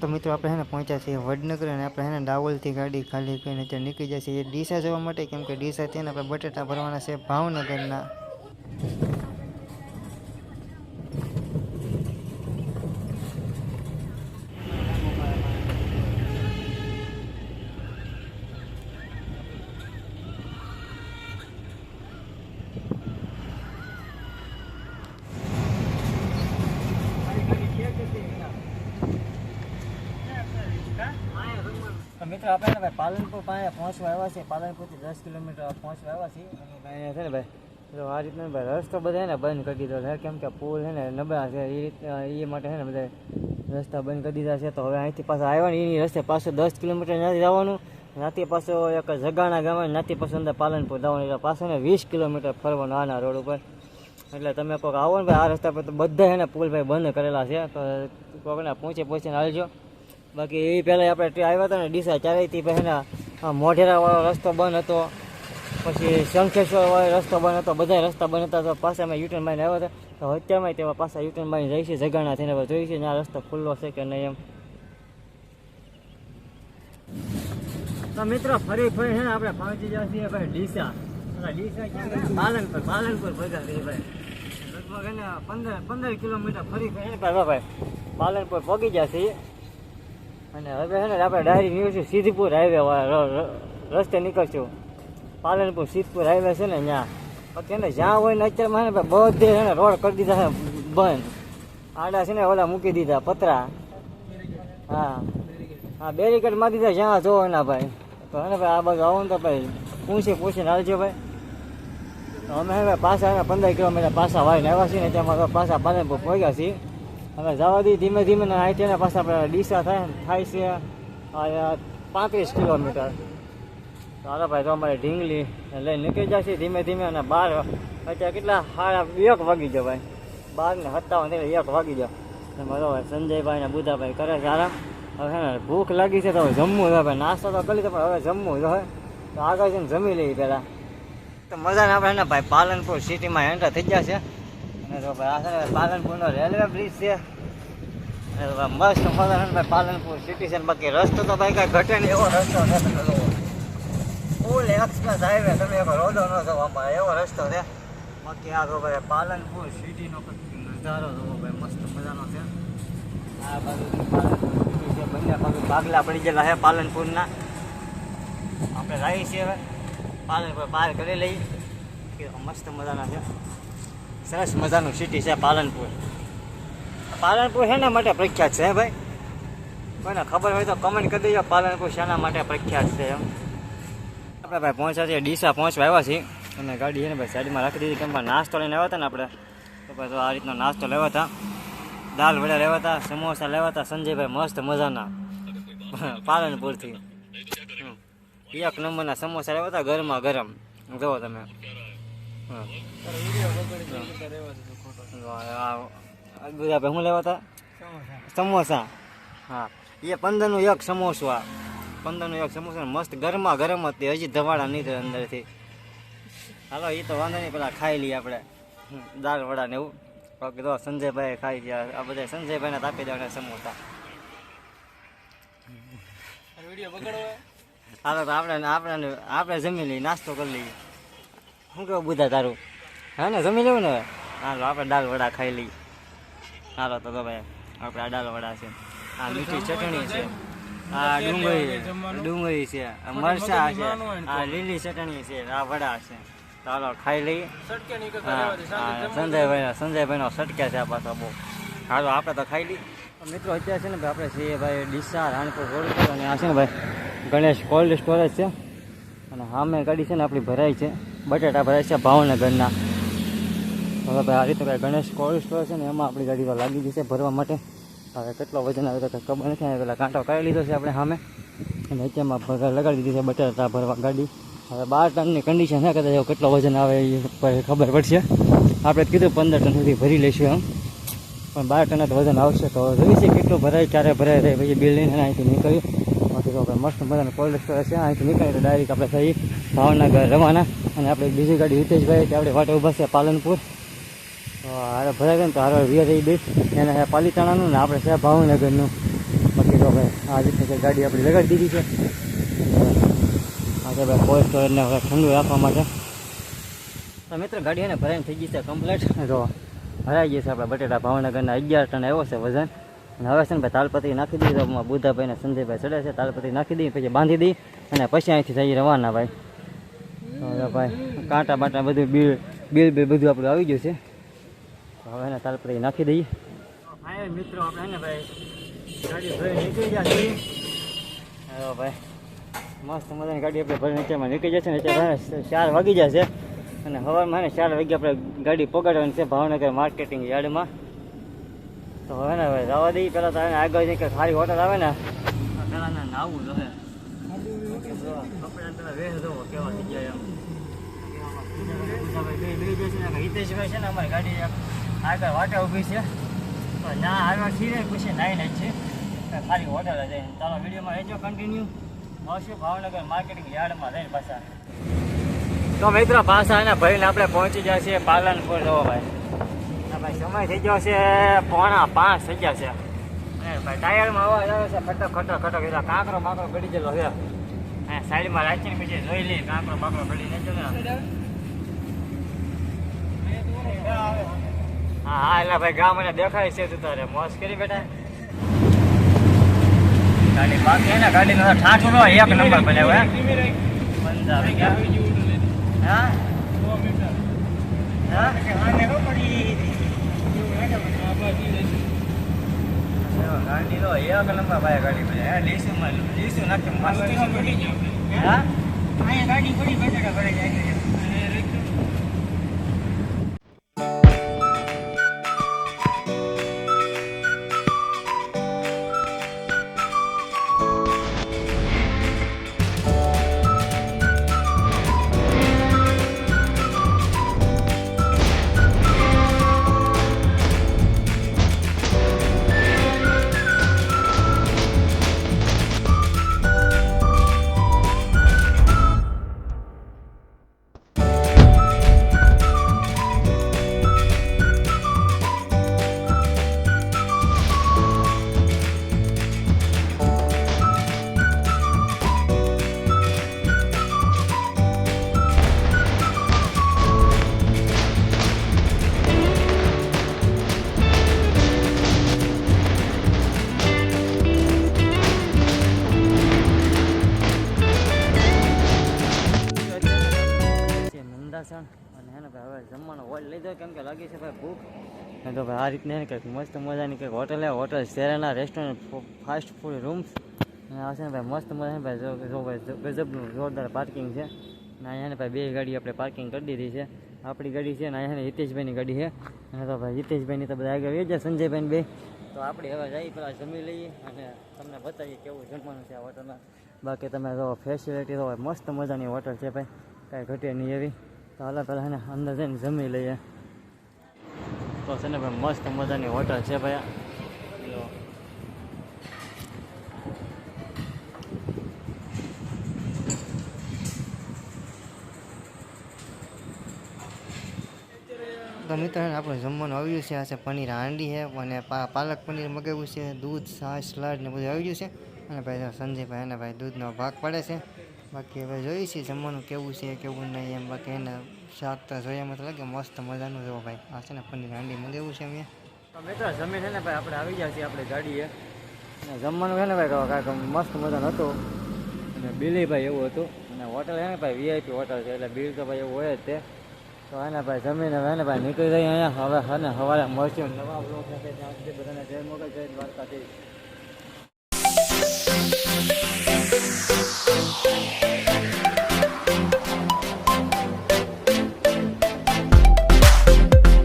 તો મિત્રો, આપણે હે ને પહોંચ્યા છીએ વડનગર અને આપણે હે ને દાવલથી ગાડી ખાલી કરીને ત્યાં નીકળી જાય એ ડીસા જવા માટે, કેમ કે ડીસાથી ને આપણે બટેટા ભરવાના છે ભાવનગરના. ને પાલનપુર પાસે પહોંચવા છે પાલનપુરથી દસ કિલોમીટર પહોંચવા છીએ. અને છે ને ભાઈ તો આ રીતના ભાઈ રસ્તો બધા ને બંધ કરી દીધો છે. કેમ કે પુલ છે ને, નબળા છે. એ રીતના એ માટે છે ને બધા રસ્તા બંધ કરી દીધા છે. તો હવે અહીંથી પાછા આવ્યા ને, એની રસ્તે પાછું દસ કિલોમીટર નથી જવાનું. નાતી પાછો એક જગાણા ગામ નાતી પાછું અંદર પાલનપુર જવાનું. એટલે પાછો ને વીસ કિલોમીટર ફરવાનું આના રોડ ઉપર. એટલે તમે કોઈક આવો ને ભાઈ, આ રસ્તા પર તો બધા એને પુલ ભાઈ બંધ કરેલા છે. તો કોઈકને પહોંચે પહોંચીને હાલજો. બાકી એ પહેલાં આપણે ટ્રે આવ્યા હતા ને, ડીસા ચારેયથી પહેલાં. આ મોઢેરાવાળો રસ્તો બંધ હતો. પછી શંખેશ્વર વાળો રસ્તો બંધ હતો બધા રસ્તા બંધ હતા. તો પાછા અમે યુટર્ન મારીને આવ્યા હતા. તો અત્યારમાં તેવા પાછા યુટર્ન મારીને જઈશું જગાણા થઈને. હવે જોઈશું ને આ રસ્તો ખુલ્લો છે કે નહીં એમ. તો મિત્રો, ફરી ફરી છે ને આપણે પહોંચી ગયા છીએ ભાઈ ડીસા. અને ડીસા ક્યાં ગયા? પાલનપુર પાલનપુર ભેગા છીએ ભાઈ. લગભગ એને પંદર પંદર કિલોમીટર ફરી ફરી ભાઈ ભાઈ પાલનપુર પહોંચી ગયા છીએ. અને હવે છે ને, આપણે ડાયરી નીકળશું સિદ્ધપુર હાઈવે રસ્તે નીકળશું. પાલનપુર સિદ્ધપુર હાઈવે છે ને ત્યાં. પછી એને જ્યાં હોય ને અત્યારમાં છે ને બધે છે ને રોડ કરી દીધા છે, બંધ. આડા છે ને ઓલા મૂકી દીધા, પતરા. હા. હા બેરીકેડમાં દીધા, જ્યાં જોવો એના ભાઈ. તો હે ને ભાઈ આ બાજુ આવો ને તો ભાઈ પૂછી પૂછીને હાલજો ભાઈ. અમે હવે પાછા પંદર કિલોમીટર પાછા વાળીને આવ્યા છીએ ને હવે પાછા પાલનપુર પહોંચ્યા છીએ. હવે જવા દી ધીમે ધીમે ને આઈ ને પાછા આપણે ડીસા થાય થાય છે પાંત્રીસ કિલોમીટર. હાલો ભાઈ, તો અમારે ઢીંગલી લઈને નીકળી જશે ધીમે ધીમે અને બાર અત્યારે કેટલા સાડા એક વાગી જાય ભાઈ. બાર ને સત્તાવન એક વાગી જાય બરાબર, સંજયભાઈ ને બુધાભાઈ કરે છે આરામ હવે છે ને ભૂખ લાગી છે તો હવે જમવું છે ભાઈ. નાસ્તો તો કરી પણ હવે જમવું છે તો આગળ જઈને જમી લઈએ પહેલાં. તો મજાને આપણે ને ભાઈ પાલનપુર સિટીમાં એન્ટર થઈ ગયા છે. અને તો ભાઈ આ પાલનપુરનો રેલવે બ્રિજ છે. અને તો મસ્ત મજાનો ભાઈ પાલનપુર સિટી છે બાકી રસ્તો તો ભાઈ કાંઈ ઘટે નહીં એવો રસ્તો છે જુઓ ફૂલ એક્સપ્રેસ હાઈવે તમે એક રોડો ન જવો આમાં, એવો રસ્તો છે. બાકી આ તો ભાઈ પાલનપુર સિટીનો નજારો જોવો ભાઈ, મસ્ત મજાનો છે. આ બાજુ પાલનપુર છે, બંને બાજુ ભાગલા પડી ગયેલા છે પાલનપુરના. આપણે રહી છીએ હવે. પાલનપુર પાર કરી લઈએ. કે મસ્ત મજાના છે. સરસ મજાનું સિટી છે પાલનપુર. પાલનપુર શેના માટે પ્રખ્યાત છે ભાઈ? કોઈને ખબર હોય તો કમેન્ટ કરી દેજો, પાલનપુર શેના માટે પ્રખ્યાત છે એમ. આપણે ભાઈ પહોંચ્યા છીએ ડીસા પહોંચવા આવ્યા છીએ. અને ગાડી છે ને ભાઈ સાઈડમાં રાખી દીધી, કેમ નાસ્તો લઈને આવ્યા હતા ને આપણે. તો ભાઈ આ રીતનો નાસ્તો લેવા હતા. દાલ વડા લેવા હતા, સમોસા લેવા હતા. સંજયભાઈ મસ્ત મજાના પાલનપુરથી. એક નંબરના સમોસા લેવા હતા, ગરમા ગરમ. જુઓ તમે. બધા શું લેવા હતા સમોસા. હા. એ પંદરનું એક સમોસું આ. પંદરનું એક સમોસા મસ્ત ગરમા ગરમ હતી. હજી ધવાડા નહીં થયા અંદરથી. હાલો એ તો વાંધો નહીં પેલા ખાઈ લઈએ આપણે. દાળ વડા ને એવું. બાકી તો સંજયભાઈ ખાઈ ગયા. આ બધા સંજયભાઈને તાપી દેવાના સમોસા. હાલો તો આપણે આપણે આપણે જમી લઈએ નાસ્તો કરી લઈએ. શું કેવું બુધા તારું? હા ને જમી લેવું ને હવે? હાલો આપણે દાળ વડા ખાઈ લઈએ. હાલો તો તો ભાઈ આપણે આ દાલ વડા છે. આ મીઠી ચટણી છે. આ ડુંગળી ડુંગળી છે આ મરચા છે આ લીલી ચટણી છે આ વડા છે. ચાલો ખાઈ લઈએ. સંજયભાઈ સંજયભાઈનો સટકે છે આ પાછો બહુ. હાલો આપણે તો ખાઈ લઈએ. મિત્રો અત્યારે છે ને ભાઈ આપણે છીએ ભાઈ ડીસા રાણપુર રોડ પર અને આ છે ને ભાઈ ગણેશ કોલ્ડ સ્ટોરેજ છે. અને સામે ગાડી છે ને આપણી ભરાઈ છે. બટાટા ભરાય છે ભાવનગરના. હવે ભાઈ આ રીતે ભાઈ ગણેશ કોલ્ડ સ્ટોર છે ને, એમાં આપણી ગાડી લાગી જશે ભરવા માટે. હવે કેટલો વજન આવે તો કંઈ ખબર નથી આવે પેલા કાંટો કાઢી લીધો છે આપણે સામે. અને અત્યારમાં લગાડી દીધી છે બટાટા ભરવા ગાડી. હવે બાર ટનની કન્ડિશન છે, કદાચ કેટલો વજન આવે એ ખબર પડશે. આપણે કીધું પંદર ટન સુધી ભરી લઈશું એમ. પણ બાર ટન વજન આવશે તો જોઈએ છે કેટલું ભરાય, ક્યારે ભરાય રહે. પછી બિલ્ડિંગ અહીંથી નીકળ્યું. બાકી તો મસ્ત મજાનું કોલ્ડ સ્ટોર છે, અહીંથી નીકળીએ તો ડાયરેક્ટ આપણે થઈ ભાવનગર રવાના. અને આપણે બીજી ગાડી હિતેશભાઈ આપણે વાટે ઊભા છે પાલનપુર. હારે ભરાય ગયો ને તો હારે વીર એ બેસ. એને છે પાલીતાણાનું ને આપણે છે ભાવનગરનું. બાકી તો ભાઈ, આ રીતે ગાડી આપણી લગાડી દીધી છે. આજે ભાઈ કોલ્ડ સ્ટોરેજને હવે ઠંડુ રાખવા માટે. તો મિત્ર, ગાડી એને ભરાઈને થઈ ગઈ છે કમ્પ્લેટ તો ભરાઈ ગઈ છે આપણે બટેટા ભાવનગરના અગિયાર ટન આવ્યો છે વજન. અને હવે છે ને ભાઈ તાલપત્રી નાખી દીધી. તો બુધાભાઈ ને સંજયભાઈ ચડે છે, તાલપત્રી નાખી દઈએ પછી બાંધી દઈ અને પછી અહીંથી થઈ રવાના ભાઈ. ભાઈ કાંટા બાટા બધું બિલ બિલ બિલ બધું આપણું આવી ગયું છે. હવે એને પર નાખી દઈએ. હા મિત્રો આપણે ને ભાઈ ગાડી ભરી નીકળી છીએ. હવે ભાઈ મસ્ત મજાની ગાડી આપણે ભરી નીચેમાં નીકળી જશે ને એટલે ચાર વાગી જશે અને સવારમાં ને ચાર વાગે આપણે ગાડી પગાડવાની છે ભાવનગર માર્કેટિંગ યાર્ડમાં. તો હવે ને ભાઈ જવા દઈએ. પહેલાં તો આગળ જઈ કંઈક સારી હોટલ આવે ને. પહેલાં નાવું જોઈએ કપડા પેલા વેહ જવો કેવા થઈ ગયા એમ. જશે હિતેશભાઈ છે ને અમારી ગાડી આગળ વાટે ઊભી છે તો ના આવ્યા છીએ પછી નાઈને જ છે ખાલી હોટલ જ ચાલો વિડીયોમાં રહેજો કન્ટિન્યુ મળશું ભાવનગર માર્કેટિંગ યાર્ડમાં રહીને પાછા તો મિત્રો પાછા એના ભાઈને આપણે પહોંચી ગયા છીએ પાલનપુર જવો ભાઈ. ભાઈ, સમય થઈ ગયો છે, પોણા પાંચ થઈ ગયા છે. ભાઈ, ટાયરમાં અવાજ આવે છે, ખટક ખટક ખટક. એટલે કાંકરો, માકરો ગળી ગયેલો છે. સાઈડમાં રાખીને પછી જોઈ લઈએ, કાંકરો, માકરો ગળી નહીં હા હા, એટલે ભાઈ ગામ મને દેખાય છે તું તારે. મોજ કરી બેટા. ગાડી બાકી હે ને, ગાડીનો ઠાઠું નો એક નંબર બનાવ્યો હે. પંજાબ હા? હા? ગાડી નો એક નંબર ભાઈ ગાડી બનાવી હે, લીસુ માં, લીસુ નાખી મસ્ત હા? અહીંયા ગાડી પડી બટાકા ભરાઈ જાય તો ભાઈ આ રીતની ને કંઈક મસ્ત મજાની કંઈક હોટલ હે hotel Sherana restaurant fast food rooms અને આ ને ભાઈ મસ્ત મજાની ભાઈ જો ભાઈ ગજબનું જોરદાર પાર્કિંગ છે. અને અહીંયા ને ભાઈ બે ગાડી આપણે પાર્કિંગ કરી દીધી છે. આપણી ગાડી છે અને અહીંયા હિતેશભાઈની ગાડી છે. અને તો ભાઈ હિતેશભાઈની તો બધા આગળ જાય સંજયભાઈ બે. તો આપણે હવે જઈએ પેલા જમી લઈએ અને તમને બતાવીએ કેવું જમવાનું છે આ હોટલમાં બાકી તમે જો ફેસિલિટી તો મસ્ત મજાની હોટલ છે ભાઈ. કાંઈ ઘટે નહીં એવી. તો હાલ પહેલાં અંદર જઈને જમી લઈએ. તો છે ને ભાઈ મસ્ત મજાની હોટલ છે ભાઈ. તો મિત્રો, આપણે જમવાનું આવ્યું છે. આ છે પનીર હાંડી છે અને પાલક પનીર મગાવ્યું છે. દૂધ, છાશ, સલાડ ને બધું આવી ગયું છે. અને ભાઈ, સંજયભાઈ અને ભાઈ દૂધનો ભાગ પડે છે. બાકી હવે જોઈએ છીએ જમવાનું કેવું છે, કેવું નહીં એમ. બાકી એને શાક તો જોયામાં તો લાગે, મસ્ત મજાનું જો ભાઈ. આ છે ને પનીર હાંડી મંગાવ્યું છે અમે. મિત્રો જમીન છે ને ભાઈ, આપણે આવી ગયા છીએ આપણે ગાડીએ. જમવાનું છે ને ભાઈ કાંઈક મસ્ત મજાનું હતું. અને બિલી ભાઈ એવું હતું. અને હોટલ છે ને ભાઈ વીઆઈપી હોટલ છે, એટલે બિલ તો ભાઈ એવું હોય જ તે. તો એને ભાઈ, જમીન હવે ભાઈ નીકળી જઈએ અહીંયા. હવે છે ને સવારે મળશે. નવા બ્લોક બધાને જય જય દ્વારકાથી Bye.